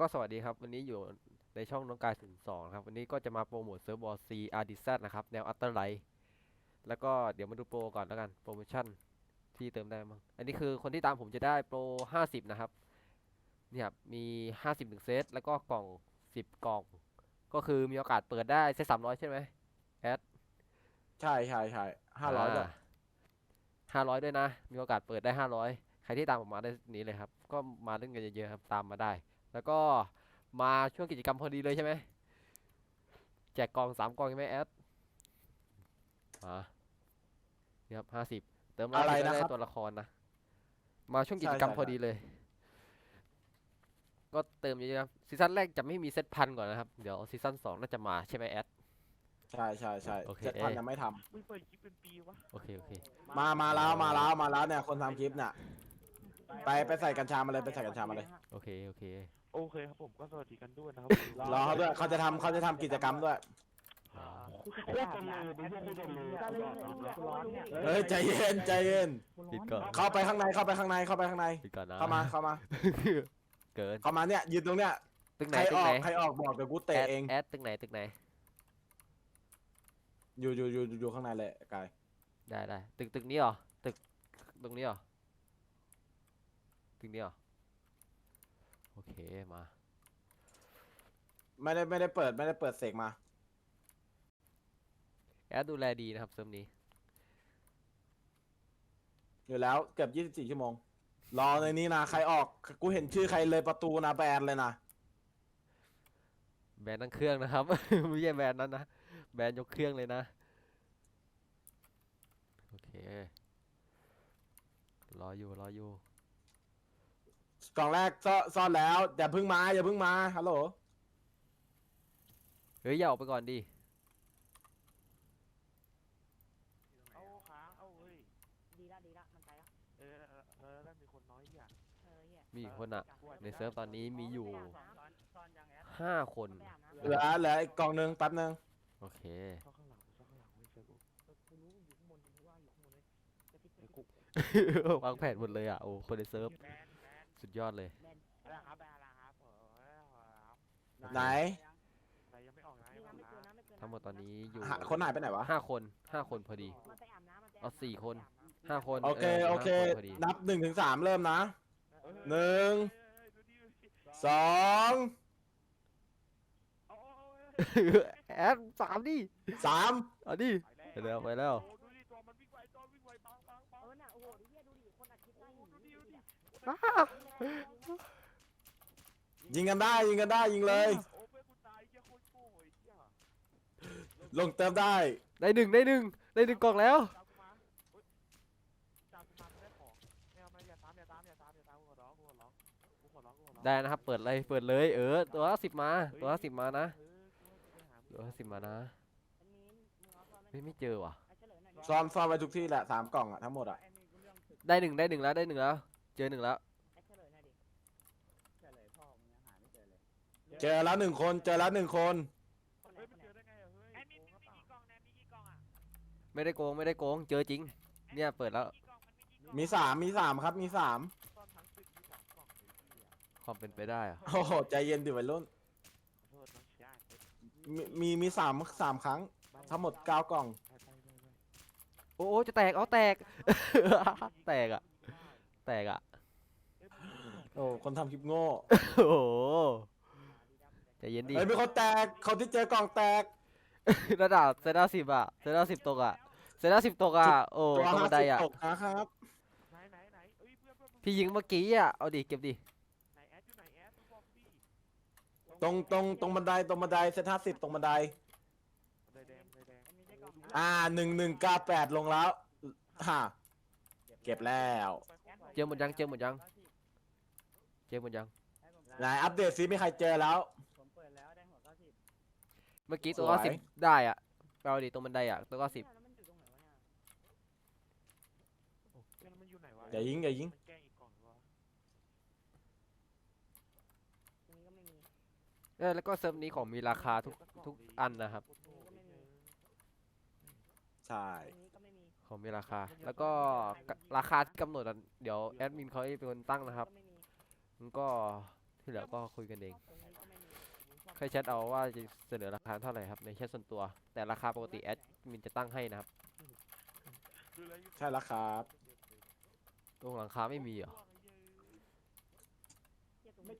ก็สวัสดีครับ วันนี้อยู่ในช่องน้องกายศูนย์สองครับ วันนี้ก็จะมาโปรโมทเซิร์ฟบอลซีอาร์ดิซนะครับ แนวอัลเตอร์ไลท์แล้วก็เดี๋ยวมาดูโปรก่อนแล้วกัน โปรโมชั่นที่เติมได้มั้งอันนี้คือคนที่ตามผมจะได้โปรห้าสิบนะครับเนี่ยครับมีห้าสิบหนึ่งเซตแล้วก็กล่องสิบกล่อง ก็คือมีโอกาสเปิดได้เซตสามร้อยใช่ไหมแอดใช่ใช่ใช่ห้าร้อยด้วยห้าร้อยด้วยนะ มีโอกาสเปิดได้ห้าร้อยใครที่ตามผมมาได้นี้เลยครับ ก็มาเล่นกันเยอะๆครับตามมาได้ แล้วก็มาช่วงกิจกรรมพอดีเลยใช่ไหมแจกกล่องสามกล่องใช่ไหมแอดมานี่ครับห้าสิบเติมอะไรก็นะได้ครับตัวละครนะมาช่วงกิจกรรมใช่ใช่พอดีเลย ก็เติมเยอะๆครับซีซั่นแรกจะไม่มีเซตพันก่อนนะครับ เดี๋ยวซีซั่นสองน่าจะมาใช่ไหมแอดใช่ใช่ใช่โอเคเจ็ดพันยังไม่ทำมึงเปิดคลิปเป็นปีวะโอเคโอเคมามาแล้วมาแล้วมาแล้วเนี่ยคนทำคลิปเนี่ยไปไปใส่กัญชามาเลยไปใส่กัญชามาเลยโอเคโอเค โอเคครับผมก็สวัสดีกันด้วยนะครับรอเขาด้วยเขาจะทำเขาจะทำกิจกรรมด้วยอ่าโคตรจังเลยดูโคตรจังเลยร้อนเนี่ยเฮ้ยใจเย็นใจเย็น ปิดก่อนเข้าไปข้างในเข้าไปข้างในเข้าไปข้างใน ปิดก่อนนะเข้ามาเข้ามาเกินเข้ามาเนี่ยยืนตรงเนี้ยตึกไหนใครตึอกไหอนกใครออกบอกเดี๋ยวกูแอเตะดเอง แอดตึกไหนตึกไหนอยู่อยู่อยู่อยู่ข้างในเลยกายได้ได้ตึกตึกนี้เหรอตึกตรงนี้เหรอตึกนี้เหรอ โอเคมา ไม่ได้ไม่ได้เปิดไม่ได้เปิดเสกมา แอดดูแลดีนะครับเซิร์ฟนี้ อยู่แล้วเกือบ 24 ชั่วโมง รอในนี้นะ ใครออก กูเห็นชื่อใครเลยประตูนะแบนเลยนะ แบนทั้งเครื่องนะครับ ไม่ใช่แบนนั้นนะ แบนยกเครื่องเลยนะ โอเค รออยู่รออยู่ กล่องแรกซ่อนซ่อนแล้วอย่าเพิ่งมาอย่าเพิ่งมาฮัลโหลเฮ้ยอย่าออกไปก่อนดิเอาค้างเอาเฮ้ยดีละดีละมันไปละเออเออแล้วมีคนน้อยอย่างเออเหี้ยมีอีกคนอะในเซิร์ฟตอนนี้มีอยู่ไปอาบน้ำห้าคน ไปอาบน้ำเหลือเหลืออีกกล่องหนึงแป๊บนึงโอเค เข้าข้างหลังเข้าข้างหลังไม่เจอกูกูรู้อยู่ข้างบนกูว่าอยู่ข้างบนเลยกระซิบกระไอ้ซิบกูวางแผนหมดเลยอะโอ้คนในเซิร์ฟแบนแบน สุดยอดเลยแบนอะไรครับแบนอะไรครับเออครับไหน แต่ยังไม่ออกนะมียังไม่น้ำอไม่อกเกินนะน้ำไม่เกินทั้งหมดตอนนี้อยู่หาคนหายไปไหนวะ ห้าคนห้าคนพอดี มันไปอาบน้ำมันไปเอาสี่คนไปอาบำห้าคนโอเคเโอเค ห้าคนพอดีนับหนึ่งถึงสามเริ่มนะเออหนึ่งเออดูดิดูดิสองเอาเอาเอาแอดสามดิสามเอาดิไปแล้วไปแล้ว ยิงกันได้ยิงกันได้ยิงเลย โอ้เพื่อนกูตายเหี้ยโคตรโง่ไอ้เหี้ยลงเติมได้ ได้หนึ่งได้หนึ่งได้หนึ่งกล่องแล้ว ตามกูมาเฮ้ยตามกูมาไม่ได้ของไม่เอาไม่อย่าตามอย่าตามอย่าตามอย่าตามกูขอร้องกูขอร้องกูขอร้องกูขอร้องได้นะครับ เปิดเลยเปิดเลย เออ ตัวละสิบมา ตัวละสิบมานะ เออกูให้ไปหามึงตัวละสิบมานะมันมีมึงเอาซ่อนเฮ้ยไม่เจอว่ะเอาเฉลยหน่อยดิซ่อนซ่อนไว้ทุกที่แหละสามกล่องอะทั้งหมดอะได้หนึ่งได้หนึ่งแล้วได้หนึ่งแล้ว เจอหนึ่งแล้วเอาเฉลยหน่อยดิเฉลยพ่อมึงยังหาไม่เจอเลยเจอแล้วหนึ่งคนเจอแล้วหนึ่งคน คนไหนเฮ้ยคมันนไหนเจอได้ไงอะเฮ้ยแอดมินโกมันงมีหรือเปล่ากี่กล่องนะมีกี่กล่องอะไม่ได้โกงไม่ได้โกง เจอจริง เนี่ยเปิดแล้วกี่กล่องมันมีกี่กล่องมีสามมีสามครับมีสามซ่อนทั้งตึกมีสามกล่องเลยพี่อะความเป็นไปได้อะโอ้โหใจเย็นดิวัยรุ่นขอโทษน้องชายมีมีมีสามสามครั้ง ทั้งหมดเก้ากล่อง ไปไปไปไปโอ้โอ้จะแตกเอาแตก แตกอะแตกอะ เอ้ยมึงดูหน่อย โอ้คนทำคลิปโง่โอ้โหใจเย็นดิ เฮ้ยมีคนแตกคนที่เจอกล่องแตก ระดับเซด้าสิบอะเซด้าสิบตกอะเซด้าสิบตกอะโอ้ตัวตรงห้าบันไดสิบอะตกนะครับ ไหนไหนไหนเอ้ยเพื่อนเพื่อนมึงพี่ยิงเมื่อกี้อะเอาดิเก็บดิไหนแอดอยู่ไหนแอดมึงบอกพี่ตรงตรงตรงบันไดตรงบันไดเซตห้าสิบตรงบันได เลยแดงเลยแดงมันมีได้กล่องนะอ่าหนึ่งหนึ่งเก้าแปดลงแล้วฮ่าเก็บแล้ว เจอหมดยังเจอหมดยัง เจอหมดยังไหนอัปเดตซิมีใครเจอแล้ว ผมเปิดแล้วได้หัวเก้าสิบเมื่อกี้ตัวสวย ก็สิบได้อะเอาดิตรงบันไดอะตัวก็สิบแล้วมันอยู่ตรงไหนวะเนี่ยเพื่อนมันอยู่ไหนวะอย่ายิงอย่ายิงมันแกล้งอีกกล่องวะตรงนี้ก็ไม่มี เออแล้วก็เซิร์ฟนี้ของมีราคาทุกทุกอันนะครับ โอ้โหก็ไม่มี ใช่ตรงนี้ก็ไม่มีของมีราคา แล้วก็กะราคาที่กำหนดอะเดี๋ยวแอดมินเขาเป็นคนตั้งนะครับ ก็ไม่ มีมันก็ที่เหลือก็คุยกันเองตรงนี้ก็ไม่มีใครแชทเอาว่าจะเสนอราคาเท่าไหร่ครับในแชทส่วนตัว แต่ราคาปกติแอดมินจะตั้งให้นะครับดูแลอยู่ใช่แล้วครับตรงหลังคาไม่มีเหรอ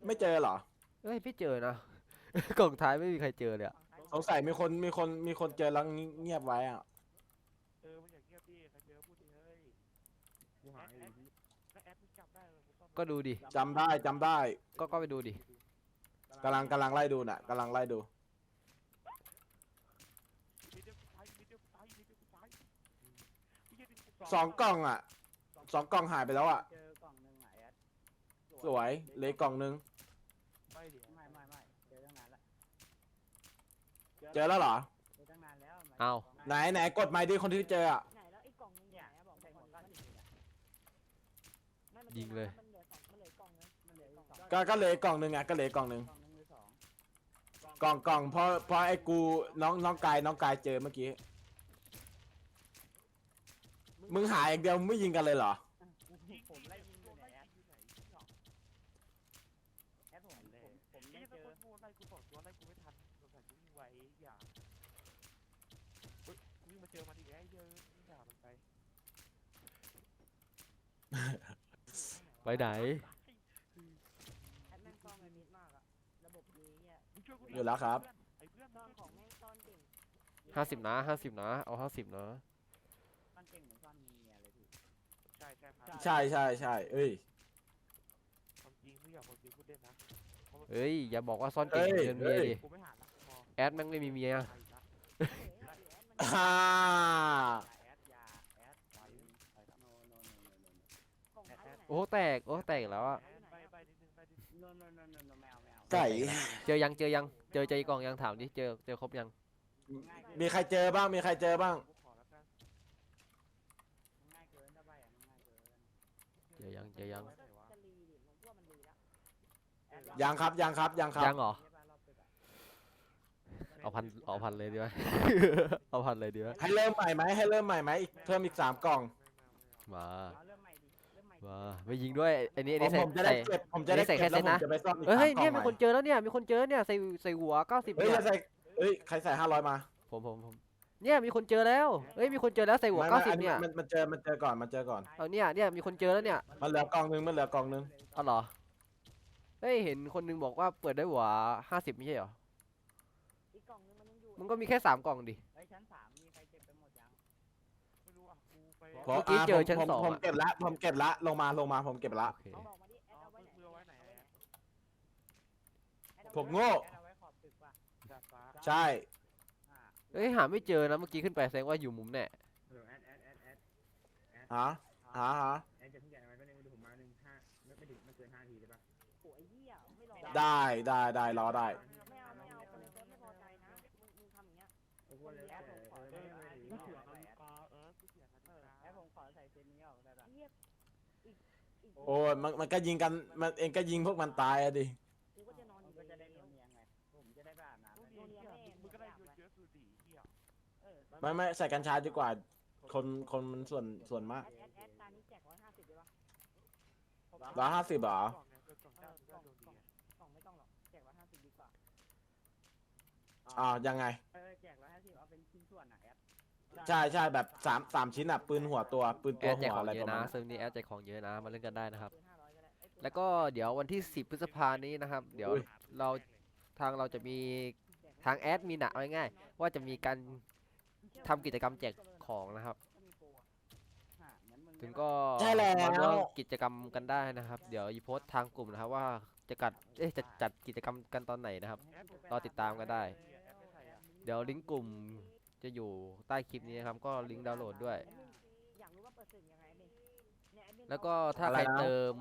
ไม่เจอเหรอเอ้ยไม่เจอนะ กล่องท้ายไม่มีใครเจอเลยอะสงสัยมีคนมีคนมีคนเจอแล้วเงียบไว้อะ ก็ดูดิ จำได้จำได้ก็ก็ไปดูดิ กำลังกำลังไล่ดูน่ะกำลังไล่ดู มีเดียวกูตายมีเดียวกูตายมีเดียวกูตายไอ้เหี้ยดิกูสองกล่องอะสองกล่องหายไปแล้วอะ เจอกล่องหนึ่งไหนแอดสวยเหลยกล่องนึง ไม่เดี๋ยวไม่ไม่ไม่เจอตั้งนานละเจอแล้วเหรอ เจอตั้งนานแล้วเอาไหนไหนกดไมค์ดิคนที่เจออะ ไหนแล้วไอ้กล่องนึงเนี่ยไหนอะบอกใส่ไปหมก่อดนก้อนดิหินเนี่ยไม่มันยิงเลย มัน กสองก็ก็เหลยกล่องนึงอะก็เหลยกล่องนึงกล่องหนึ่งหรือสองกล่องกล่องเพราะเพราะไอ้กูน้องน้องกายน้องกายเจอเมื่อกี้มึงหาอย่างเดียวมึงไม่ยิงกันเลยเหรอยิงผมไล่ยิงอยู่ไล่เนี่ยแอดยิงอยู่ไหนหรอแอดผมผมผมไอ้ยังเหี้ยเจตะอโกนโง่ไล่กูสองตัวไล่กูไม่ทันสงสัยกูยิงไว้อย่าเฮ้ยกูวิ่งมาเจอมันอีกแล้วไอ้เหี้ยวิ่งด่ามันไปไปไหน แอดแม่งซ่อนไว้มิดมากอะระบบดีเนี่ย มึงช่วยกูดิ อยู่แล้วครับ ไอ้เพื่อนซ่ซ่ออนนขขอองงแม่งซ่อนเก่งห้าสิบนะห้าสิบนะ เอาห้าสิบนะ ซ่อนเก่งเหมือนซ่อนมีเมียเลยพี่ ใช่ใช่ครับใช่ใช่ใช่เอ้ย ความจริงทุกอย่างความจริงพูดเล่นนะพราะมันเอ้ย อย่าบอกว่าซ่อนเก่งเอ้ยเงินเมียเอ้ยดิกูไม่หาละพอแอดแม่งไม่มีเมีย ไปละเฮ้ยแอดมันอ่าอย่าแอดอย่าแอดไปไปละโนโนโนโนโนกล่องท้ายอยู่ไหนโอ้แตก โอ้แตกอีกแล้วอะไปไปนิดนึงไปนิดนึงโนโนโนโนโนไม่เอาไม่เอาไก่เจอยังเจอยังเจอเจออีกกล่องยังถามดิเจอเจอครบยังมีใครเจอบ้าง มีใครเจอบ้างกูขอแล้วกันง่ายเกินถ้าใบอะมันง่ายเกินเจอยังเจอยังมันก็จะรีดิผมว่ามันรีแล้วแอดยังครับ ยังครับ ยังครับ ยังเหรอใช่ป่ะรอบตึกอะเอาพันเอาพันเลยดีไหม เอาพันเลยดีไหมให้เริ่มใหม่ไหมให้เริ่มใหม่ไหมอีกเพิ่มอีกสามกล่อง มา เอาเริ่มใหม่ดิเริ่มใหม่ดิมาไม่ยิงด้วยอันนี้อันผนี้มใส่ผมจะได้ใส่ เก็บผมจะได้ใส่เก็บแค่แล้วเซตนะผมจะไปซ่อมอีกเฮ้ยสามกล่เนี่อยงมีใหม่คนเจอแล้วเนี่ยมีคนเจอเนี่ยใส่ใส่หัวเก้าสิบเฮ้ยเนี่ยจะใส่เอ้ยใครใส่ห้าร้อยมาผมผมผมเนี่ยมีคนเจอแล้วเฮ้ยมีคนเจอแล้วใส่หัวไม่เก้าไม่สิอับนเนี่ยมันมันเจอมันเจอก่อนมันเจอก่อน เอาเนี่ยเนี่ยมีคนเจอแล้วเนี่ยมันเหลือกล่องนึงมันเหลือกล่องนึงเอาเหรอเฮ้ยเห็นคนนึงบอกว่าเปิดได้หัวห้าสิบไม่ใช่เหรออีกกล่องนึงมันยังอยู่ มันก็มีแค่สามกล่องดิ เฮ้ยชั้นสามมีใครเก็บไปหมดยัง ไม่รู้อะ กูไปพอเมื่อกี้อะเจอผมชั้นผมสองผมอะเก็บละผมเก็บละลงมาลงมาผมเก็บละ โอเคเอาบอกมาดิแออ๋อดเอาไว้มึงไหนมือเอาไว้ไหนอะแอดเอาผมไว้โง่ แอดเอาไว้ขอบตึกป่ะดาดฟ้าใช่อ่าเฮ้ยหาไม่เจอนะเมื่อกี้ขึ้นไปแสดงว่าอยู่มุมแน่ฮัลโหลแอดแอดแอดแอดฮะฮะฮะแอดจะทุกอย่างไว้แป๊บนึงเดี๋ยวผมมาหนึ่งห้าไม่ไม่ถึงไม่เกินห้าทีได้ปะโอ้ยเหี้ยไม่รอได้ได้ได้รอได้ โอ้ยมันมันก็ยิงกันมันเองก็ยิงพวกมันตายอะดิกูก็จะนอนผอมยู่ก็จะได้แล้วเนียงไงผมจะได้ไปอาบน้ำกูแล้วเสียงเหี้ยมึงก็ได้เยอะเยอะสุดดีเหี้ยเออไม่ไม่ใส่กัญชาดีกว่า คนคนมันส่วนส่วนมากแอดแอดแอดตานี้แจกร้อยห้าสิบได้ปะร้อยห้าสิบเหรอกล่องเนี่ยเกิดกล่องเอเก้าอสิบกล่ได้องโดนดีกล่องไงกล่องไม่ต้องหรอกแจกร้อยห้าสิบดีกว่าอ่ายังไงเออแจก ใช่ใช่แบบสามสามชิ้นอะ ปืนหัวตัว ปืนแอตัวดแจหักวของอะไรเยปอะระมานะณนั้น เซิร์ฟนี้แอดแจกของเยอะนะมาเล่นกันได้นะครับปืนห้าร้อยก็ได้ไอ้ปืนแล้วก็เดี๋ยววันที่ 10 พฤษภานี้นะครับ เดี๋ยวเราทางเราจะมีทางแอดมินอะเอาง่ายๆว่าจะมีการทำกิจกรรมแจกของนะครับก็มีโปรอะอะเหมือนมึงถึงก็ใช่แล้ว มาร่วมกิจกรรมกันได้นะครับ เดี๋ยวอีโพสต์ทางกลุ่มนะครับว่าจะกัดเอ๊ะจะจัดกิจกรรมกันตอนไหนนะครับแอดผมรอติดตามกันได้แอดไม่ใส่อะเดี๋ยวลิงก์กลุ่ม จะอยู่ใต้คลิปนี้นะครับก็ลิงก์ดาวน์โหลดด้วยแอดมินอยากรู้ว่าเปิดสื่อยังไงนี่เนี่ยแอดมินแล้วก็ถ้าอะไรใครนะเติม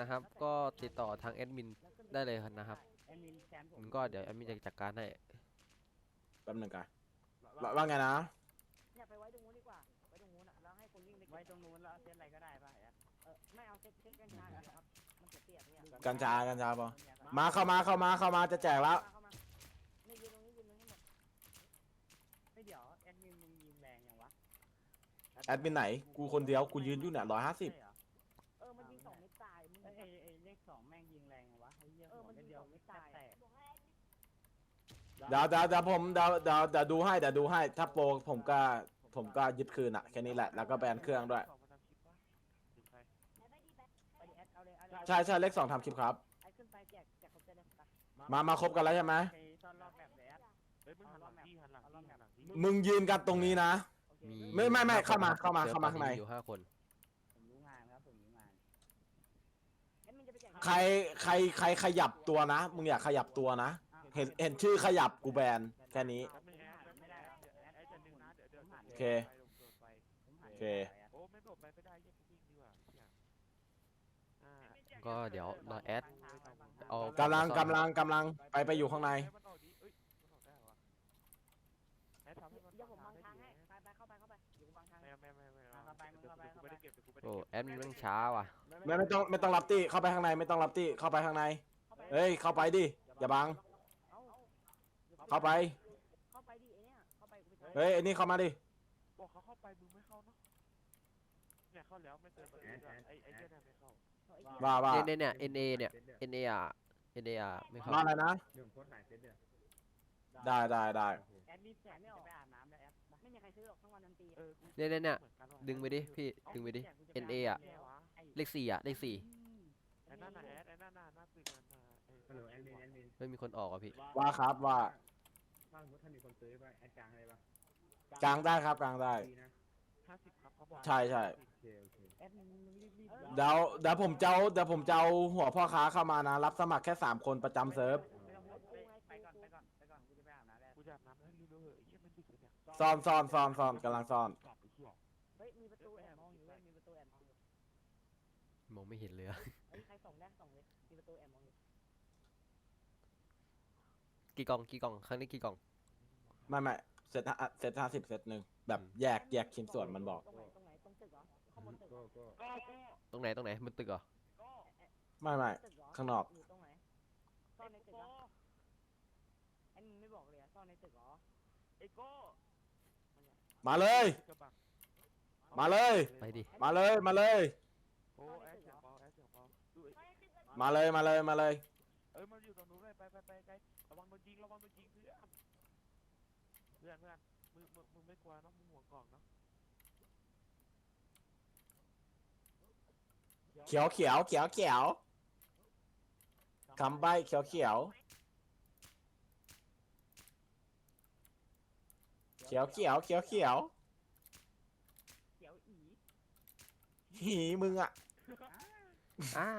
นะครับ ก็ติดต่อทางแอดมิน ได้เลยนะครับ แอดมินแชมป์ผผมมก็เดี๋ยวแอดมินจะจัดการให้ แป๊บหนึงกันว่าว่าไงนะ เนี่ยไปไว้ตรงนู้นดีกว่า ไว้ตรงนู้นอะแล้วให้คนวิ่งไปไว้เก็บตรงนู้นแล้วเซตอะไรก็ได้ป่ะแอดเออไม่เอาเซ็ตเซ็ตกัญชาก่อนนะครับ มันจะเปียกเนี่ยกัญชากัญชาปะมาเข้ามาเข้ามาเข้ามาจะแจกแล้ว เข้ามานี่ยืนตรงนี้ยืนตรงนี้หมด ไม่เดี๋ยวแอดมินมึงยิงแรงยังวะ แอดมินไหน กูคนเดียว กูยืนอยู่เนี่ยร้อยห้าสิบใช่เหรอเออมันยิงสองเม็ดตายมึงเอ้ยไอ้ไอ้เลขสองแม่งยิงแรงยังวะไอ้เหี้ยเออหัวมันเม็ดยิงเดียวเดี๋ยวเดี๋ยวเดี๋ยวผมเดี๋ยวเดี๋ยวเดี๋ยวดูให้เดี๋ยวดูให้ ถ้าโปรผมก็ผมก็ยึดคืนอะแค่นี้แหละ แล้วก็แบนเครื่องด้วยสองมาทำคลิปปะหรือใครไปดิแอดเอาเลยเอาเลยใช่ใช่เลขสองทำคลิปครับ ไอ้ขึ้นไปแจกแจกครบเลยไปมามาครบกันแล้วใช่ไหม ไอ้ซ่อนรอบแบบเลยอะเฮ้ยมึงหันหลังที่หันหลังที่หันหลังที่มึงยืนกันตรงนี้นะโอเค มีไม่ไม่ไม่ห้เข้ามาคนเข้ามาซิร์ฟเข้ามาตอนข้างใน อยู่ห้าคนผมรู้งานครับผมรู้งานแอดมินจะไปแจกใครใครใครขยับตัวนะ มึงอยากขยับตัวนะเห็นเห็นชื่อขยับกูแบนแค่นี้แป๊บนึงแอดไม่ได้แล้วเดี๋ยวแอดแอดจะดึงนะเดี๋ยวเดี๋ยวโอเคไปผมหาโอเคโอ้ไม่โดดไปไม่ได้เยี่ยกูวิ่งดีกว่าเนี่ยอ่าก็เดี๋ยวรอแอด เอา กำลังกำลังกำลังไปไปอยู่ข้างในให้ โอ้เก็บแอดมินแม่งช้าว่ะไม่ไม่ต้องไม่ต้องรับตี้เข้าไปข้างในไม่ต้องรับตี้เข้าไปข้างในเข้าไปเฮ้ยเข้าไปดิอย่าบังเอ้าเข้าไปเข้าไปดิไอ้เนี่ยเข้าไปกูไปเฮ้ยไอ้นี่เข้ามาดิบอกเขาเข้าไปมึงไม่เข้าเนาะเนี่ยเข้าแล้วไม่เตือนประตูด้วยไอ้ไอ้เจ้าเนี่ยไม่เข้าว่าว่าเนี่ยเนี่ยเนี่ย NA เนี่ย NA อะ NA อะไม่เข้าว่าอะไรนะเดี๋ยวผมโพสต์หลายเซตเดี๋ยวได้ได้ได้โอเคแอดมิดแจกไม่ออกไปอาบน้ำแล้วแอดไม่มีใครซื้อหรอกทั้งวันทั้งปีเออกูเนี่ยเนี่ยเนี่ยเหมือนกันว่ะดึงไปดิพี่ดึงไปดิ NA อะแย่วะเลขสี่อะเลขสี่ไอ้นั่นน่ะแอดไอ้นั่นน่ะหน้าตึกนั่นน่ะไอ้ฮัลโหลแอดมินแอดมินไม่มีคนออกอะพี่ว่าครับว่าถ้าสมมติถ้ามีคนซื้อไปแอดกลางอะไรปะกลางได้ครับกลางได้ดีนะห้าสิบครับเขาบอกใช่ใช่โอเคโอเคแอดมินมึงรีบรีบเดี๋ยวเดี๋ยวผมจะเอาเดี๋ยวผมจะเอาหัวพ่อค้าเข้ามานะ รับสมัครแค่สามคนประจำเซิร์ฟ ซ่อนซ่อนซ่อนซ่อนกำลังซ่อนกลับไปเหี้ยเฮ้ยมีประตูแอบมองอยู่เว้ยมีประตูแอบมองอยู่มองไม่เห็นเลยอะเฮ้ยใครส่งได้ส่งเลยมีประตูแอบมองอยู่กี่กล่องกี่กล่องครั้งนี้กี่กล่อง ไม่ไม่เซตห้าเซตห้าสิบเซตหนึ่งแบบแยกแยกชิ้นส่วนมันบอก ตรงไหนตรงไหนตรงตึกเหรอข้างบนตึกเหรก็อก็ก็ก็ตรงไหนตรงไหนบนตึกเหรอไม่ไม่ ตึกเหรอข้างนอกอยู่ตรงไหนซ่อนในตึกเหรอไอ้มึงไม่บอกเลยอะซ่อนในตึกเหรอไอ้โก้ มาเลย กระบังมาเลย ไปดิ มาเลยมาเลย โอ้แอดเสียงเบาแอดเสียงเบาดูไอ้มาเลยมาเลยมาเลย เอ้ยมันอยู่ตรงนู้นเลยไปไปไปไกลระวังโดนยิงระวังโดนยิงเพื่อนเพื่อนเพื่อนมึงมึงมึงไม่กลัวเนาะมึงห่วงกล่องเนาะเขียวเขียวเขียวเขียวคำใบเขียวเขียว ขียวเขียวเขียวเขียวเขียวอีหีมึงอะอ่า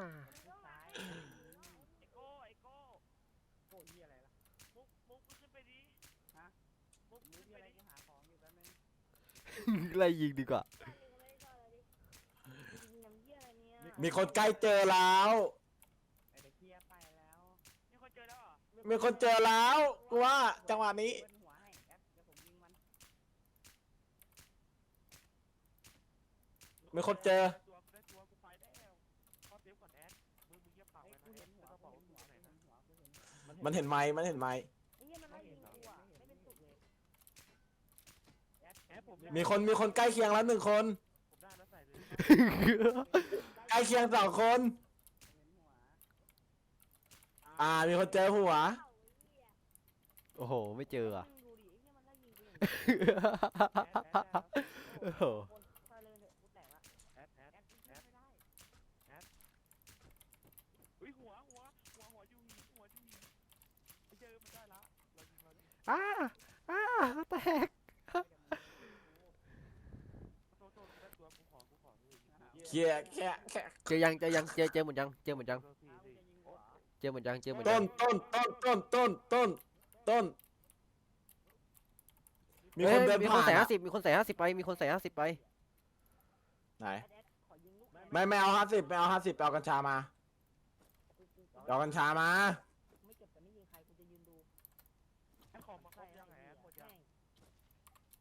ซ้ายไอ้โก้ไอ้โก้โอ้ยอะไรล่ะมุกมุกมึงขึ้นไปดิฮะมุกมึมึงงมีขึ้นอะไรไปดิกูหาของอยู่แป๊บนึงไล่ยิงดีกว่ายิงน้ำเยี่ยอะไรเนี่ยมีคนใกล้เจอแล้ว ไอ้เด็กเคียไปแล้วมีคนเจอแล้วเหรอมีคนเจอแล้วกูว่าจังหวะนี้ เบิ้ลหัวให้แอดเดี๋ยวผมยิงมัน มีคนเจอ ตัวกูได้ตัวกูไปได้แล้วเข้าเซฟก่อนแอดมึงมึงเงียบปากไอ้ไว้กูนะเห็นหัวไม่ต้องกูบอกเห็ว่านกูหัวไหนกูนะเห็นหัวกูเห็นมันเห็นไหมมันเห็นไหมไอ้เหี้ยมันไล่ยิงกูอะไม่เป็นสุขเลยแอดแอดผมมีคนมีคนใกล้เคียงแล้วหนึ่งคน ผมได้แล้วใส่เลยใกล้เคียงสองคนเห็นหัวอ่า มีคนเจอหัวโอ้โห ไม่เจออะ มึงดูดิไอ้เหี้ยมันไล่ยิงกูอย่างนี้โอ้โห คนซอยเลยเถอะกูแตกละ แอดแอด แอดยิงไม่ได้ อุ้ยหัวหัวหัวหัวอยู่หินหัวอยู่หินไอ้เจอมันได้ละเรายิงเรายิง อ้าอ้าแตกโทษโทษได้ตัวกูขอกูขอดูเคียแค่แค่เจอยังเจอยังเจอเจอหมดยังเจอหมดยังโทษทีเอาสิจะยิงหัวเจอหมดยังเจอหมดต้ยันง ต้นต้นต้นต้นต้นต้น มีคนอ้ยเดินมีคผ่านนใส่ห้าอะสิบมีคนใส่ห้าสิบไปมีคนใส่ห้าสิบไป ไหนแอดแอดขอยิงลูกแอดไม่ไม่เอาห้าสิบไม่เอาห้าสิบเอากัญชามากูกูกูเอากัญชามา ไม่เก็บแต่ไม่ยิงใครกูจะยืนดู ไอ้ ของมาครบยังไงแอดหมดยังแม่ง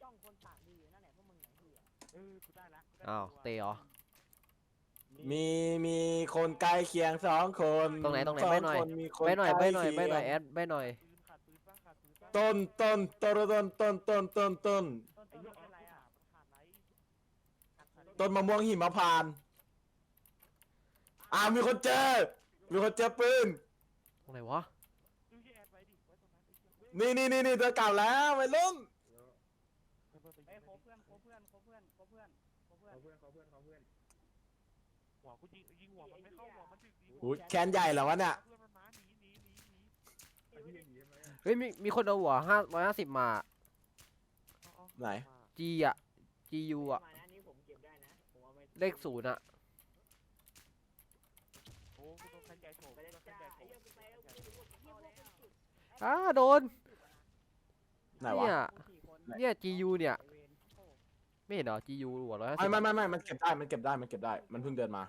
จ้องคนปากดีอยู่นั่นแหละพวกมึงไหนเหี้ยเออกูได้ละกูได้อ้าวตัวเตะเหรอ มีมีคนใกล้เคียงสองคนตรงไหนตรงไหนสอใบ้หน่อย คมีคนไปหน่อยใกไปล้หน่อยไปหน่อยเคีแอยดไปหน่อยปืนขาดปืนป้าขาดปืนป้าต้นต้นต้นต้นต้นต้นต้นต้นต้นไอ้ต้นเหี้ยเป็นไรไรอะอะมันขาดไรขาดไรต้นมะม่วงหิมพานต์อ่ามีคนเจอ มีคนเจอปืนตรงไหนวะ ดูที่แอดไว้ดิไว้ตรง นั้นไอ้เหี้ยนี่นี่นี่นี่เจอกลับแล้วไปรุ่นแล้วเพื่อนเพื่อนไปเอ้ยยิงโคเพื่อนโคเพื่อนโคเพื่อนโคเพื่อนโคเพื่อนเขาเพื่อนเขาเพื่อนเขาเพื่อนหัวกูยิงยิงหัวมันไม่เข้าหัวมันถึงยิงอุ้ยแคนใหญ่เหรอวะเนี่ยเพื่อนมันมาหนีหนีหนีหนีไอ้ที่หนีทำไมอะเฮ้ยมีมีคนเอาหัวห้าร้อยห้าสิบมาเอาเอาไหนมา G อะ GU อะมานะนี่ผมเก็บได้นะ ผมเอาไปเลขศูนย์อะโอ้กูโดนคันใหญ่โถมไปกูเลโดยนคันจ้าใหญ่โถไอ้มเหี้ยกูไปแล้วกูจะหมดเข้าแล้ว อ้าโดน ไหนวะเนี่ยกูสี่คนเนี่ย GU เนี่ยไอ้เวรโอ้ไม่เห็นเหรอ GU หัวร้อยห้าไม่สิบไม่ไม่ไม่มันเก็บได้มันเก็บได้มันเก็บได้มันเพิ่งเดินมา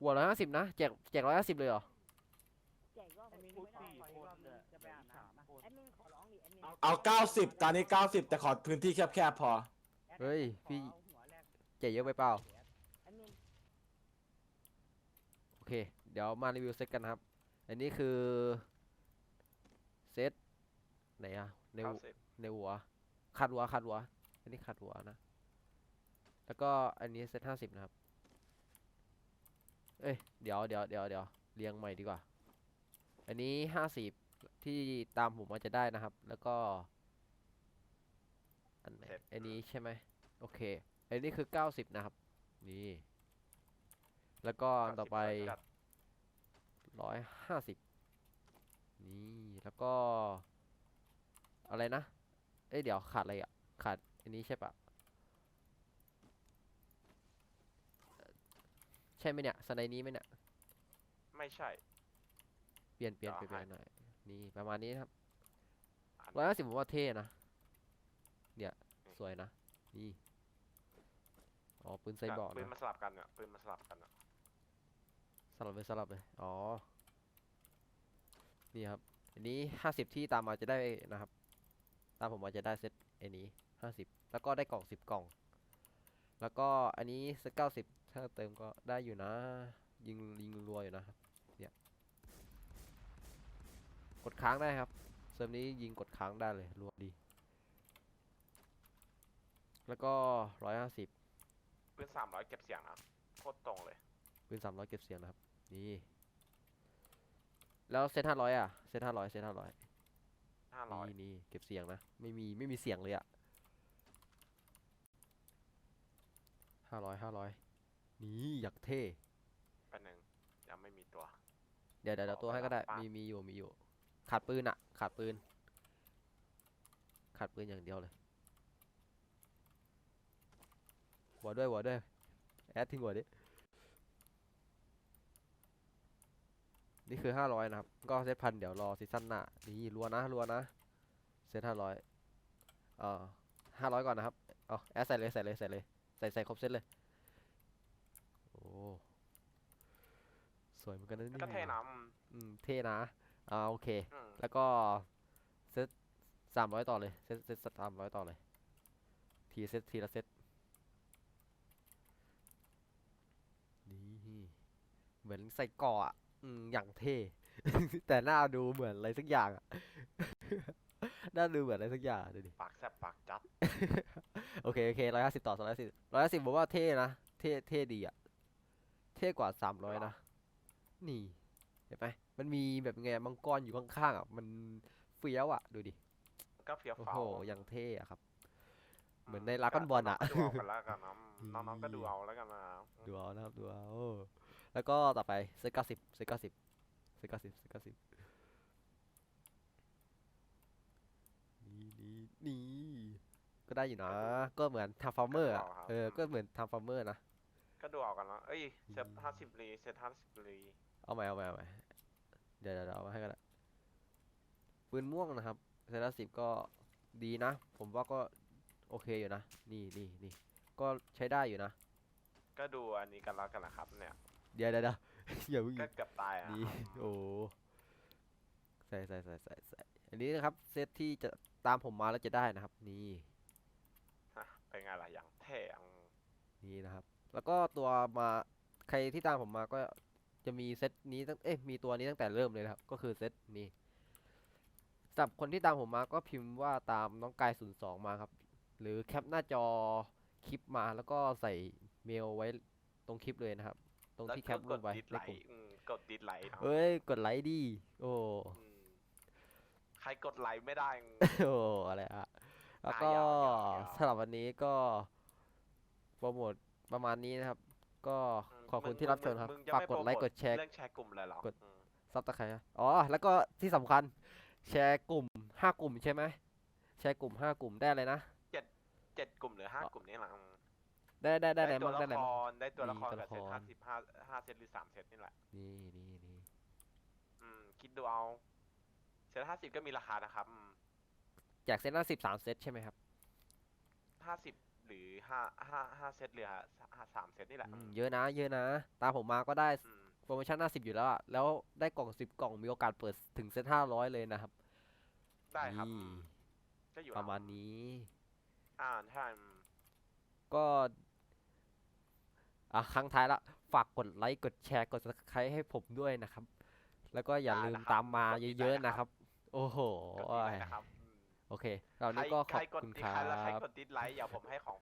หัวร้อยห้าสิบนะแจกแจกร้อยห้าสิบเลยเหรอแจกรอบไอ้มีพูนี่ดไม่ได้สี่ขอคอีกรอบนึนเลงยจะไปอาบน้ำนะคนแอดมินขอร้องดิแอดมินเอา90ตอนนี้90แต่ขอพื้นที่แคบๆพอ เฮ้ยพี่ขอเอาหัวแรกแจกเยอะไปเปล่าแอดมินโอเค เดี๋ยวมารีวิวเซตกันนะครับ อันนี้คือเซตไหนอะ ในหัวในหัวขาดหัวขาดหัว อันนี้ขาดหัวนะ แล้วก็อันนี้เซตห้าสิบนะครับ เอ้ยเดี๋ยวเดี๋ยวเดี๋ยวเดี๋ยวเรียงใหม่ดีกว่า อันนี้ห้าสิบที่ตามผมมาจะได้นะครับ แล้วก็ อันไหนเสร็จ อันนี้ใช่ไหมโอเค อันนี้คือเก้าสิบนะครับ นี่ แล้วก็อันต่อไปจัดร้อยห้าสิบนี่แล้วก็ อะไรนะ เอ้ยเดี๋ยวขาดอะไรอะ ขาดอันนี้ใช่ปะเอ่อใช่ไหมเนี่ยสไนด์นี้ไหมเนี่ย ไม่ใช่ เปลี่ยนเปลี่ยนเดี๋เปลี่ยยนวเปลี่ยนหน่อย นี่ประมาณนี้นะครับอันร้อยห้าสิบผมว่าเท่นะ เนี่ยอืมสวยนะ นี่ อ๋อปืนไซบอร์กปืนนะมาสลับกันเนี่ยปืนมาสลับกันอะสลับเลยสลับเลย อ๋อ นี่ครับ อันนี้ห้าสิบที่ตามมาจะได้นะครับ ตามผมมาจะได้เซตอันนี้ห้าสิบแล้วก็ได้กล่องสิบกล่อง แล้วก็อันนี้เซตเก้าสิบถ้าเติมก็ได้อยู่นะ ยิงยิงรัวๆอยู่นะครับเนี่ยกดค้างได้ครับเซิร์ฟนี้ยิงกดค้างได้เลยรัวดี แล้วก็ร้อยห้าสิบปืนสามร้อยเก็บเสียงนะโคตรตรงเลยปืนสามร้อยเก็บเสียงนะครับนี่แล้วเซตห้าร้อยอะเซตห้าร้อยเซตห้าร้อย ห้าร้อยนี่นี่เก็บเสียงนะ ไม่มีไม่มีเสียงเลยอะห้าร้อยห้าร้อยนี่อยากเท่เป็นหนึ่งยังไม่มีตัว เดี๋ยวเดี๋ยวเดี๋ยวขอตัวไปให้ก็ได้รับปะมีมีอยู่มีอยู่ ขาดปืนอะขาดปืน ขาดปืนอย่างเดียวเลยหัวด้วยหัวด้วย แอดทิ้งหัวดิ นี่คือห้าร้อยนะครับ ก็เซตพันเดี๋ยวรอซีซั่นหน้า นี่รัวนะรัวนะ เซตห้าร้อยเอ่อห้าร้อยก่อนนะครับ เอาแอดใส่เลยใส่เลยใส่เลย ใส่ใส่ครบเซตเลย โอ้ สวยเหมือนกันนะก็นี่เท่นะอืม เท่นะ อ่าโอเคอืมแล้วก็เซตสามร้อยต่อเลย เซตเซตสามร้อยต่อเลย ทีเซตทีละเซตนี่เหมือนใส่เกราะอะ อืมอย่างเท่ แต่หน้าดูเหมือนอะไรสักอย่างอะ หน้าดูเหมือนอะไรสักอย่างดูดิ ปากแซบปากจัด โอเค โอเคร้อยห้าสิบต่อร้อยห้าสิบร้อยห้าสิบผมว่าเท่นะ เท่ เท่ดีอะเท่กว่าสามร้อยนะ นี่ เห็นไหมมันมีแบบไงมังกรอยู่ข้างๆอะ มันเฟี้ยวอะ ดูดิ ก็เฟี้ยวโอ้ฟ้าโหวอย่างเท่อะครับ เหมือนใน Dragon Ball อะน้งๆก็ดูเอากันแล้วกันนะน้องๆก็ดูเอาแล้วกันนะ ดูเอานะครับดูเอา แล้วก็ต่อไปเซตเก้าสิบเซตเก้าสิบเซตเก้าสิบเซตเก้าสิบนี่นี่นี่ก็ได้อยู่นะ ก็เหมือนทำฟาร์เมอร์อะเออ ก็เหมือนทำฟาร์เมอร์นะ ก็ดูเอากันนะเอ้ยเซตอืมห้าสิบรีเซตห้าสิบรีเอาใหม่เอาใหม่เอาใหม่เดี๋ยวเดี๋ยวเดี๋ยวเอามาให้กันละปืนม่วงนะครับเซตสิบก็ดีนะ ผมว่าก็โอเคอยู่นะ นี่นี่นี่ก็ใช้ได้อยู่นะ ก็ดูอันนี้กันแล้วกันนะครับเนี่ย เดี๋ยวเดี๋ยวเดี๋ยว อย่าเพิ่งก็เกือบตายอะ นี่โอ้ใส่ใส่ใส่ใส่ใส่อันนี้นะครับเซตที่จะตามผมมาแล้วจะได้นะครับนี่ฮะเป็นไงล่ะอย่างเท่อะนี่นะครับ แล้วก็ตัวมาใครที่ตามผมมาก็จะมีเซตนี้ตั้งเอ๊ะมีตัวนี้ตั้งแต่เริ่มเลยนะครับ ก็คือเซตนี้สำหรับคนที่ตามผมมาก็พิมพ์ว่าตามน้องกายศูนย์สองมาครับ หรือแคปหน้าจอคลิปมาแล้วก็ใส่เมลไว้ตรงคลิปเลยนะครับ ตรงแล้วที่แคก็ปกรูดปไว้ดิสในไลกลุ่มค์อืมกดดิสไลค์เนาะเอ้ยกดไลค์ดี โอ้อืมใครกดไลค์ไม่ได้ โอ้อะไรอะแล้วก็อะยาวยาวสำหรับวันนี้ก็โปรโมทประมาณนี้นะครับ ก็มขอบคุณมึงที่รับชมครับมึงจะฝากไม่กดไลค์โปรกโมทดแชร์เรื่องแชร์กลุ่มเลยเหรอกดอืมซับตะไคร้อ๋อ แล้วก็ที่สำคัญ แชร์กลุ่มห้ากลุ่มใช่ไหมแชร์กลุ่มห้ากลุ่มได้เลยนะเจ็ดกลุ่มหรือห้ากลุ่มนี่แหละอืม ได้ได้ได้อะไรตัวบ้างได้ละอะไรคบ้างรได้ตัวละครมีตัวกับละเซตคร ห้าสิบห้าห้าเซตหรือสามเซตนี่แหละ นี่นี่นี่อืม คิดดูเอา เซตห้าสิบก็มีราคานะครับจากเซตละสิบสามเซตใช่ไหมครับห้าสิบหรือห้าห้าห้าเซตหรือห้าสามเซตนี่แหละอืมเยอะนะ เยอะนะ ตามผมมาก็ได้อืมโปรโมชั่นห้าสิบอยู่แล้วอะแล้วได้กล่องสิบกล่องมีโอกาสเปิดถึงเซตห้าร้อยเลยนะครับได้ครับนี่อืมก็อยู่ประมาณนี้ อ่าใช่อืมก็ อะครั้งท้ายละฝากกดไลค์กดแชร์กด subscribe ให้ผมด้วยนะครับ แล้วก็อย่าลืมตามมาเยอะๆนะครับ โอ้โหกดดีไลค์นะครับอืมโอเคเรานี้ก็ขใคอรบกดคุณดีครัใครแล้วใครบกดดิสไลค์อย่าผมให้ของ